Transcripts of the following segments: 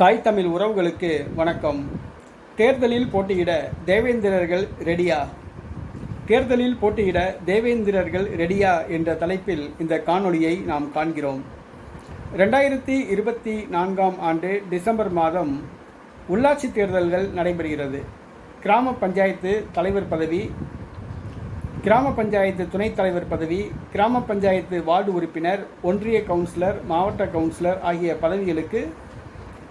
தாய் தமிழ் உறவுகளுக்கு வணக்கம். தேர்தலில் போட்டியிட தேவேந்திரர்கள் ரெடியா? தேர்தலில் போட்டியிட தேவேந்திரர்கள் ரெடியா என்ற தலைப்பில் இந்த காணொளியை நாம் காண்கிறோம். ரெண்டாயிரத்தி இருபத்தி நான்காம் ஆண்டு டிசம்பர் மாதம் உள்ளாட்சி தேர்தல்கள் நடைபெறுகிறது. கிராம பஞ்சாயத்து தலைவர் பதவி கிராம பஞ்சாயத்து துணைத் தலைவர் பதவி கிராம பஞ்சாயத்து வார்டு உறுப்பினர் ஒன்றிய கவுன்சிலர் மாவட்ட கவுன்சிலர் ஆகிய பதவிகளுக்கு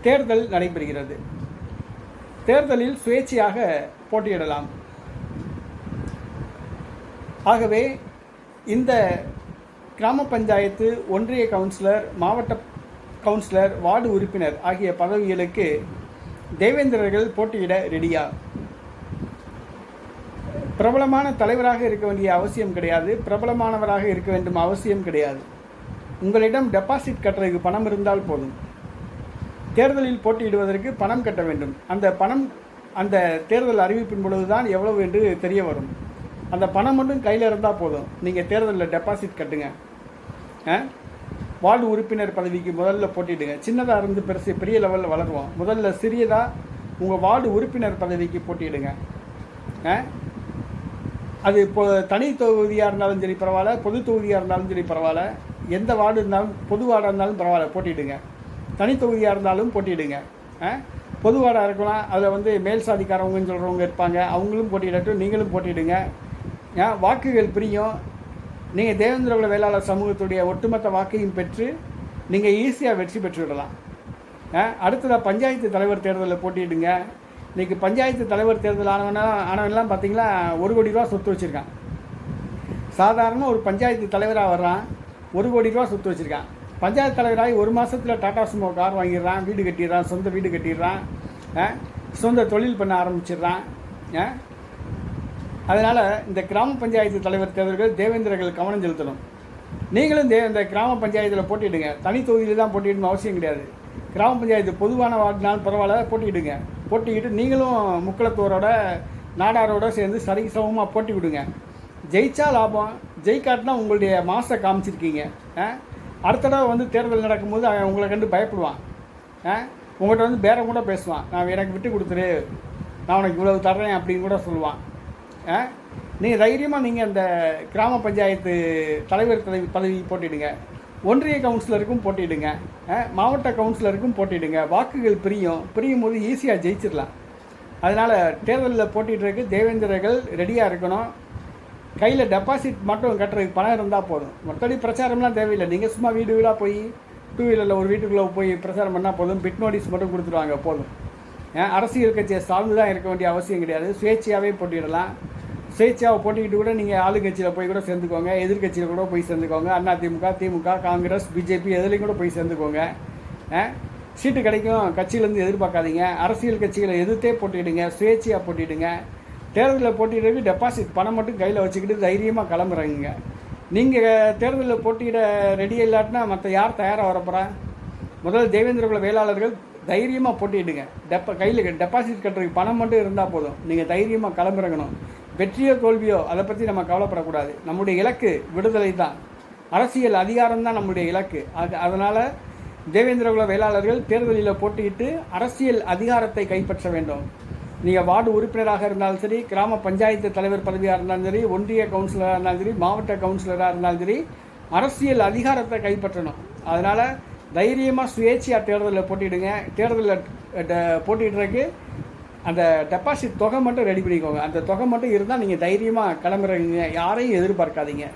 தேர்தல் நடைபெறுகிறது. தேர்தலில் சுயேட்சையாக போட்டியிடலாம். ஆகவே இந்த கிராம பஞ்சாயத்து ஒன்றிய கவுன்சிலர் மாவட்ட கவுன்சிலர் வார்டு உறுப்பினர் ஆகிய பதவிகளுக்கு தேவேந்திரர்கள் போட்டியிட ரெடியா? பிரபலமான தலைவராக இருக்க வேண்டிய அவசியம் கிடையாது. பிரபலமானவராக இருக்க வேண்டும் அவசியம் கிடையாது. உங்களிடம் டெபாசிட் கட்டுறதுக்கு பணம் இருந்தால் போதும். தேர்தலில் போட்டியிடுவதற்கு பணம் கட்ட வேண்டும். அந்த பணம் அந்த தேர்தல் அறிவிப்பின் பொழுதுதான் எவ்வளவு என்று தெரிய வரும். அந்த பணம் மட்டும் கையில் இருந்தால் போதும். நீங்கள் தேர்தலில் டெபாசிட் கட்டுங்க. ஆ? வார்டு உறுப்பினர் பதவிக்கு முதல்ல போட்டிடுங்க சின்னதாக இருந்து பெருசு பெரிய லெவலில் வளருவோம். முதல்ல சிறியதாக உங்கள் வார்டு உறுப்பினர் பதவிக்கு போட்டியிடுங்க. ஆ? அது இப்போ தனி தொகுதியாக இருந்தாலும் சரி பரவாயில்ல பொது தொகுதியாக இருந்தாலும் சரி பரவாயில்ல எந்த வார்டு இருந்தாலும் பொது வார்டாக இருந்தாலும் பரவாயில்ல போட்டிடுங்க தனி தொகுதியாக இருந்தாலும் போட்டியிடுங்க. ஆ? இருக்கலாம். அதில் வந்து மேல் சாதிக்காரவங்கன்னு சொல்கிறவங்க இருப்பாங்க. அவங்களும் போட்டியிடட்டும் நீங்களும் போட்டியிடுங்க. வாக்குகள் பிரியும். நீங்கள் தேவேந்திரகுல வேளாளர் சமூகத்துடைய ஒட்டுமொத்த வாக்கையும் பெற்று நீங்கள் ஈஸியாக வெற்றி பெற்றுவிடலாம். அடுத்ததாக பஞ்சாயத்து தலைவர் தேர்தலில் போட்டியிடுங்க. இன்றைக்கி பஞ்சாயத்து தலைவர் தேர்தல் ஆனவனா ஆனவன்லாம் பார்த்தீங்களா ஒரு கோடி ரூபா சொத்து வச்சுருக்கான். சாதாரண ஒரு பஞ்சாயத்து தலைவராக வர்றான் ஒரு கோடி ரூபா சொத்து வச்சுருக்கான். பஞ்சாயத்து தலைவராகி ஒரு மாதத்தில் டாடா சுமோ கார் வாங்கிடுறான் வீடு கட்டிடுறான் சொந்த வீடு கட்டிடுறான் ஆ? சொந்த தொழில் பண்ண ஆரம்பிச்சிடுறான் ஆ? அதனால் இந்த கிராம பஞ்சாயத்து தலைவர் தேர்தல்கள் தேவேந்திரர்கள் கவனம் செலுத்தணும் நீங்களும் தே இந்த கிராம பஞ்சாயத்தில் போட்டிடுங்க தனி தொகுதியில் தான் போட்டிடணும் அவசியம் கிடையாது கிராம பஞ்சாயத்து பொதுவான வார்டுனாலும் பரவாயில்ல போட்டிக்கிடுங்க போட்டிக்கிட்டு நீங்களும் முக்களத்தோரோட நாடாரோட சேர்ந்து சரிக்கு சமமாக போட்டி விடுங்க ஜெயிச்சா லாபம் ஜெயிக்காட்டினா உங்களுடைய மாசை காமிச்சிருக்கீங்க ஆ? அடுத்த தடவை வந்து தேர்தல் நடக்கும்போது அவன் உங்களை கண்டு பயப்படுவான். ஆ? உங்கள்கிட்ட வந்து பேரம் கூட பேசுவான். நான் எனக்கு விட்டு கொடுத்துரு. நான் உனக்கு இவ்வளவு தர்றேன் அப்படின்னு கூட சொல்லுவான். ஆ? நீங்கள் தைரியமாக நீங்கள் அந்த கிராம பஞ்சாயத்து தலைவர் தலைவி பதவி போட்டிடுங்க. ஒன்றிய கவுன்சிலருக்கும் போட்டிடுங்க. மாவட்ட கவுன்சிலருக்கும் போட்டிடுங்க. வாக்குகள் பிரியும். பிரியும் போது ஈஸியாக ஜெயிச்சிடலாம். அதனால் தேர்தலில் போட்டிடுறதுக்கு தேவேந்திரர்கள் ரெடியாக இருக்கணும். கையில் டெபாசிட் மட்டும் கட்டுறதுக்கு பணம் இருந்தால் போதும். மற்றபடி பிரச்சாரம்லாம் தேவையில்லை. நீங்கள் சும்மா வீடு வீடாக போய் டூ வீலரில் ஒரு வீட்டுக்குள்ளே போய் பிரச்சாரம் பண்ணால் போதும். பிட் நோட்டீஸ் மட்டும் கொடுத்துருவாங்க போதும். ஏன்? அரசியல் கட்சியை சார்ந்து தான் இருக்க வேண்டிய அவசியம் கிடையாது. சுயேட்சையாகவே போட்டிடலாம் சுயேட்சையாக போட்டிக்கிட்டு கூட நீங்கள் ஆளுங்கட்சியில் போய் கூட சேர்ந்துக்கோங்க. எதிர்க்கட்சியில் கூட போய் சேர்ந்துக்கோங்க. அண்ணா திமுக திமுக காங்கிரஸ் பிஜேபி எதுலேயும் கூட போய் சேர்ந்துக்கோங்க. சீட்டு கிடைக்கும். கட்சியிலேருந்து எதிர்பார்க்காதீங்க. அரசியல் கட்சிகளை எதிர்த்தே போட்டிடுங்க சுயேட்சையாக போட்டிடுங்க தேர்தலில் போட்டியிடவே டெபாசிட் பணம் மட்டும் கையில் வச்சுக்கிட்டு தைரியமாக கிளம்புறீங்க. நீங்கள் தேர்தலில் போட்டியிட ரெடியாக இல்லாட்டினா மற்ற யார் தயாராக வரப்போகிறா முதல்ல தேவேந்திரகுல வேளாளர்கள் தைரியமாக போட்டிடுங்க டெப்ப கையில் டெபாசிட் கட்டுறதுக்கு பணம் மட்டும் இருந்தால் போதும். நீங்கள் தைரியமாக கிளம்புறங்கணும். வெற்றியோ தோல்வியோ அதை பற்றி நம்ம கவலைப்படக்கூடாது. நம்முடைய இலக்கு விடுதலை தான். அரசியல் அதிகாரம் தான் நம்முடைய இலக்கு. அது அதனால் தேவேந்திரகுல வேளாளர்கள் தேர்தலில் போட்டியிட்டு அரசியல் அதிகாரத்தை கைப்பற்ற வேண்டும். நீங்கள் வார்டு உறுப்பினராக இருந்தாலும் சரி கிராம பஞ்சாயத்து தலைவர் பதவியாக இருந்தாலும் சரி ஒன்றிய கவுன்சிலராக இருந்தாலும் சரி மாவட்ட கவுன்சிலராக இருந்தாலும் சரி அரசியல் அதிகாரத்தை கைப்பற்றணும். அதனால் தைரியமாக சுயேட்சையாக தேர்தலில் போட்டிடுங்க தேர்தலில் ட- அந்த டெபாசிட் தொகை மட்டும் ரெடி பண்ணிக்கோங்க. அந்த தொகை மட்டும் இருந்தால் நீங்கள் தைரியமாக கிளம்புறீங்க. யாரையும் எதிர்பார்க்காதீங்க.